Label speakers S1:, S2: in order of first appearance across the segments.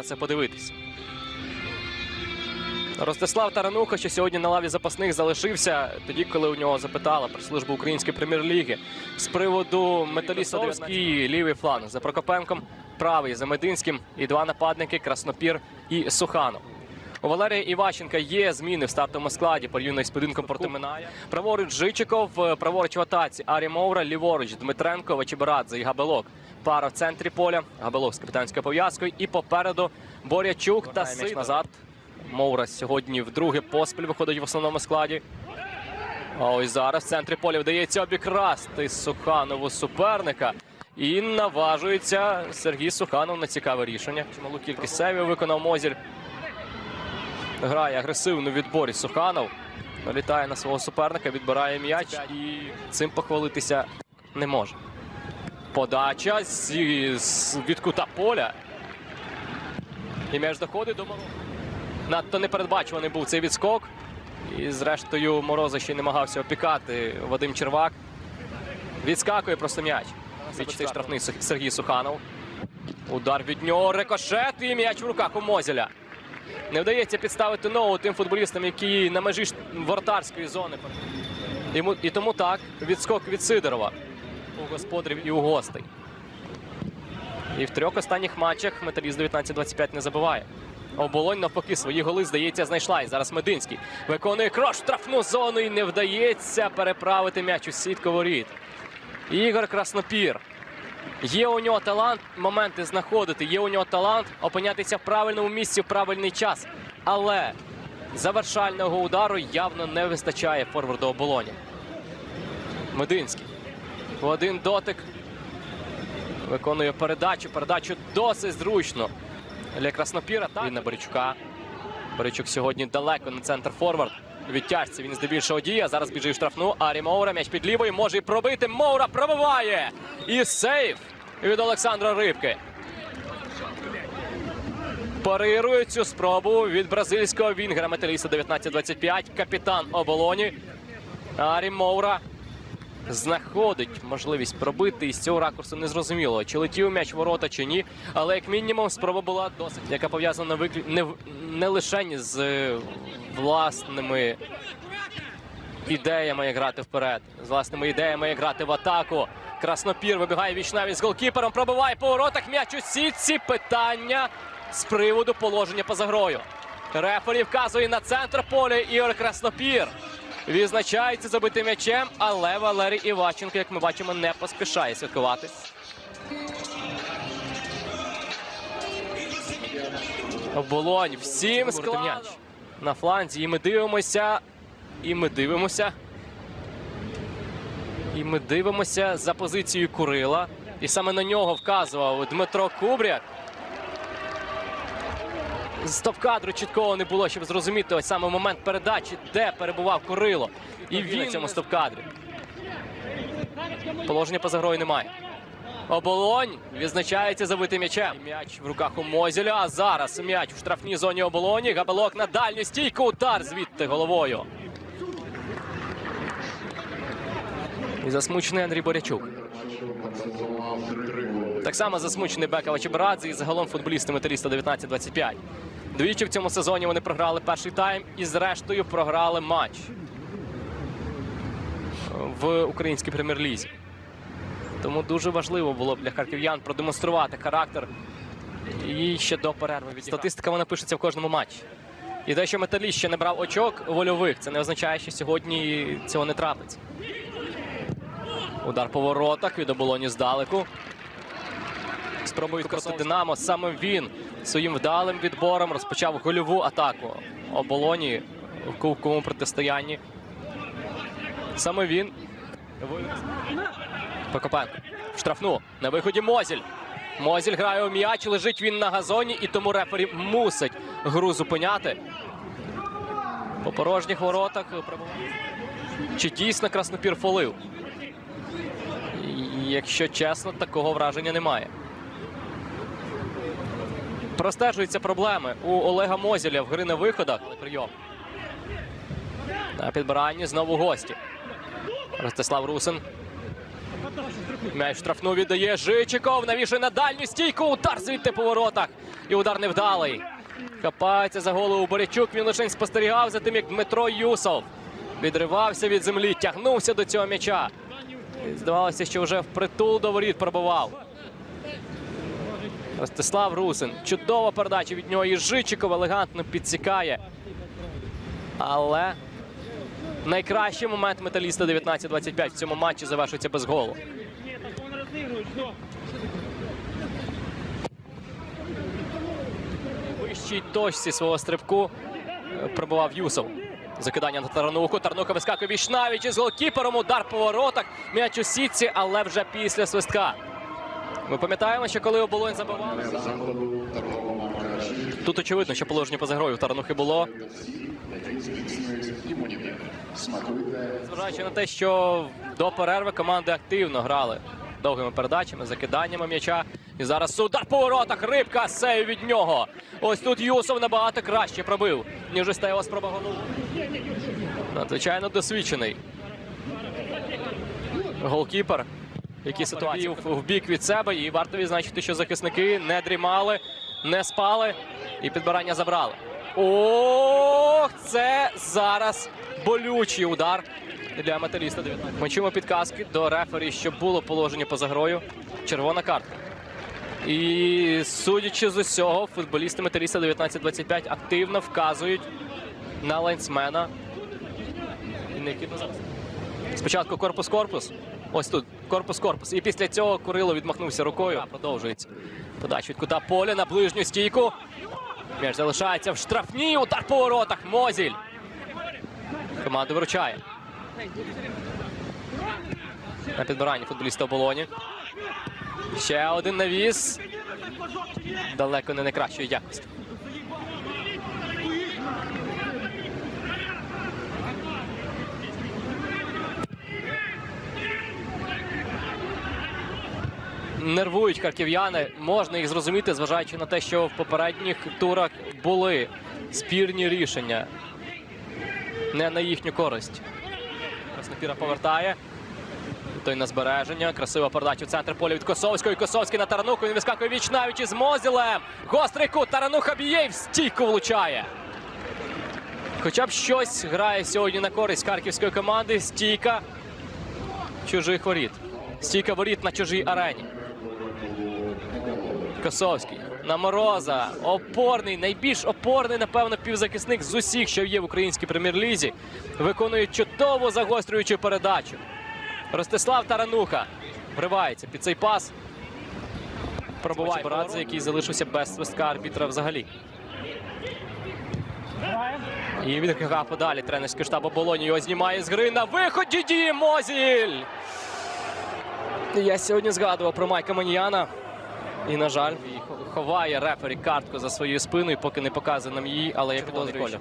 S1: на це подивитися. Ростислав Тарануха, що сьогодні на лаві запасних залишився, тоді, коли у нього запитала про службу української прем'єр-ліги з приводу металіста Совський лівий фланг за Прокопенком, правий за Мединським і два нападники Краснопір і Суханов. У Валерія Іващенка є зміни в стартовому складі порівняно з поєдинком проти Миная. Праворуч Жичиков, е, праворуч в атаці Арі Мовра, ліворуч Дмитренко, Вачебарадзе і Габелок. Пара в центрі поля. Габелок з капітанською пов'язкою. І попереду Борячук та Сидор. назад. Мовра сьогодні вдруге поспіль виходить в основному складі. А ось зараз в центрі поля вдається обікрасти Суханову суперника. І наважується Сергій Суханов на цікаве рішення. Чималу кількість сейвів виконав Мозіль. Грає агресивно відборі Суханов. Налітає на свого суперника, відбирає м'яч і цим похвалитися не може. Подача з, з від поля. І м'яч доходить до Мороза. Надто непередбачуваний був цей відскок. І зрештою Мороза ще й намагався опікати Вадим Червак. Відскакує просто м'яч. Від цей штрафний Сергій Суханов. Удар від нього, рикошет і м'яч в руках у Мозеля. Не вдається підставити ногу тим футболістам, які на межі вратарської зони. І тому так, відскок від Сидорова у господарів і у гостей. І в трьох останніх матчах металіст 19-25 не забиває. Оболонь навпаки свої голи, здається, знайшла. І зараз Мединський виконує крош в штрафну зону і не вдається переправити м'яч у сітку воріт. Ігор Краснопір. Є у нього талант моменти знаходити, є у нього талант опинятися в правильному місці в правильний час. Але завершального удару явно не вистачає форварду оболоні. Мединський. Один дотик виконує передачу. Передачу досить зручно для Краснопіра. Так. І на Борячука. Борячук сьогодні далеко на центр форвард. Відтяжці він здебільшого діє. Зараз біжить в штрафну. Арі Моура. М'яч під лівою. Може і пробити. Моура пробиває. І сейф від Олександра Рибки. Парирує цю спробу від бразильського вінгера металіста 19-25. Капітан оболоні. Арі Моура знаходить можливість пробити і з цього ракурсу незрозуміло, чи летів м'яч ворота, чи ні. Але як мінімум спроба була досить, яка пов'язана виклю... не, не лише з е, власними ідеями, як грати вперед, з власними ідеями, як грати в атаку. Краснопір вибігає віч навіть з голкіпером, пробиває по воротах м'яч у сітці. Питання з приводу положення поза грою. Рефері вказує на центр поля Ігор Краснопір. Відзначається забитим м'ячем, але Валерій Іваченко, як ми бачимо, не поспішає святкувати. Оболонь всім складно. на фланзі. І ми дивимося. І ми дивимося. І ми дивимося за позицією Курила. І саме на нього вказував Дмитро Кубряк. З стоп-кадру чіткого не було, щоб зрозуміти ось саме момент передачі, де перебував Курило. І він на цьому стоп-кадрі. Положення поза грою немає. Оболонь відзначається забитим м'ячем. М'яч в руках у Мозіля. А зараз м'яч в штрафній зоні оболоні. Габелок на дальню стійку. Удар звідти головою. І засмучений Андрій Борячук. Так само засмучений Бека Вачебарадзе і загалом футболісти металіста 19-25. Двічі в цьому сезоні вони програли перший тайм і зрештою програли матч в українській прем'єр-лізі. Тому дуже важливо було б для харків'ян продемонструвати характер і ще до перерви. Статистика вона пишеться в кожному матчі. І те, що металіст ще не брав очок вольових, це не означає, що сьогодні цього не трапиться. Удар по воротах від оболоні здалеку. Спробують проти Динамо. Саме він своїм вдалим відбором розпочав гольову атаку оболоні в кубковому протистоянні. Саме він. Прокопенко. Штрафну. На виході Мозіль. Мозіль грає у м'яч, лежить він на газоні, і тому рефері мусить гру зупиняти. По порожніх воротах. Чи дійсно краснопір фолив? Якщо чесно, такого враження немає. Простежуються проблеми у Олега Мозіля в гри на виходах. Прийом. На підбиранні знову гості. Ростислав Русин. М'яч штрафну віддає Жичиков. Навішує на дальню стійку. Удар звідти по воротах. І удар невдалий. Хапається за голову Борячук. Він лише спостерігав за тим, як Дмитро Юсов відривався від землі, тягнувся до цього м'яча. Здавалося, що вже впритул до воріт пробував. Ростислав Русин. Чудова передача від нього. І Жичиков елегантно підсікає. Але найкращий момент металіста 19-25 в цьому матчі завершується без голу. Вищій точці свого стрибку е, пробував Юсов. Закидання на Тарануху. Тарнуха вискакує Вішнавіч із голкіпером. Удар по воротах. М'яч у сітці, але вже після свистка. Ми пам'ятаємо, що коли оболонь
S2: «Жир»
S1: Тут очевидно, що положення поза грою у Таранухи було. Зважаючи на те, що до перерви команди активно грали довгими передачами, закиданнями м'яча. І зараз удар по воротах. Рибка сейв від нього. Ось тут Юсов набагато краще пробив, ніж ось та його. Надзвичайно досвідчений. Голкіпер, який ситуації в, в бік від себе. І варто відзначити, що захисники не дрімали, не спали і підбирання забрали. Ох, це зараз болючий удар для металіста 19. Ми чуємо підказки до рефері, що було положення поза грою. Червона картка. І судячи з усього, футболісти металіста 19-25 активно вказують на лайнсмена. І необхідно зараз. Спочатку корпус-корпус. Ось тут корпус-корпус. І після цього Курило відмахнувся рукою. Продовжується. Подача від кута поля на ближню стійку. М'яч залишається в штрафній. Удар по воротах. Мозіль. Команда виручає. На підбиранні футболіста оболоні. Ще один навіс. Далеко не найкращої якості. Нервують харків'яни. Можна їх зрозуміти, зважаючи на те, що в попередніх турах були спірні рішення не на їхню користь. Краснопіра повертає. Той на збереження. Красива передача в центр поля від Косовського. І Косовський на Тарануху. Він вискакує віч навіч із Мозілем. Гострий кут. Тарануха б'є і в стійку влучає. Хоча б щось грає сьогодні на користь харківської команди. Стійка чужих воріт. Стійка воріт на чужій арені. Косовський на Мороза. Опорний, найбільш опорний, напевно, півзахисник з усіх, що є в українській прем'єр-лізі. Виконує чудово загострюючу передачу. Ростислав Тарануха вривається під цей пас. Пробуває Барадзе, який залишився без свистка арбітра взагалі. І він грав подалі. Тренерський штаб оболоні його знімає з гри на виході діє Мозіль. Я сьогодні згадував про Майка Маніяна. І, на жаль, ховає рефері картку за своєю спиною, поки не показує нам її, але я підозрюю. що-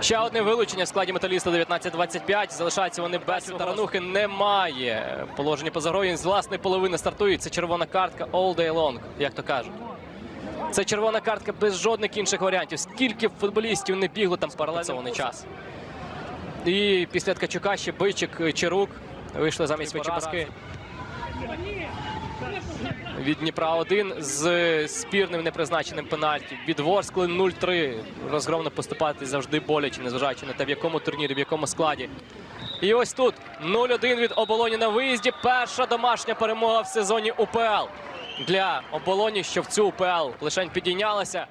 S1: Ще одне вилучення в складі металіста 19-25. Залишаються вони без таранухи. Немає положення поза грою. Він з власної половини стартує. Це червона картка all day long, як то кажуть. Це червона картка без жодних інших варіантів. Скільки футболістів не бігло там паралельний час. І після Ткачука ще Бичик, Чарук вийшли замість Вичепаски. Від Дніпра 1 з спірним непризначеним пенальті. Від Ворскли 0-3. Розгромно поступати завжди боляче, незважаючи на те, в якому турнірі, в якому складі. І ось тут 0-1 від оболоні на виїзді. Перша домашня перемога в сезоні УПЛ для оболоні, що в цю УПЛ лишень підійнялася.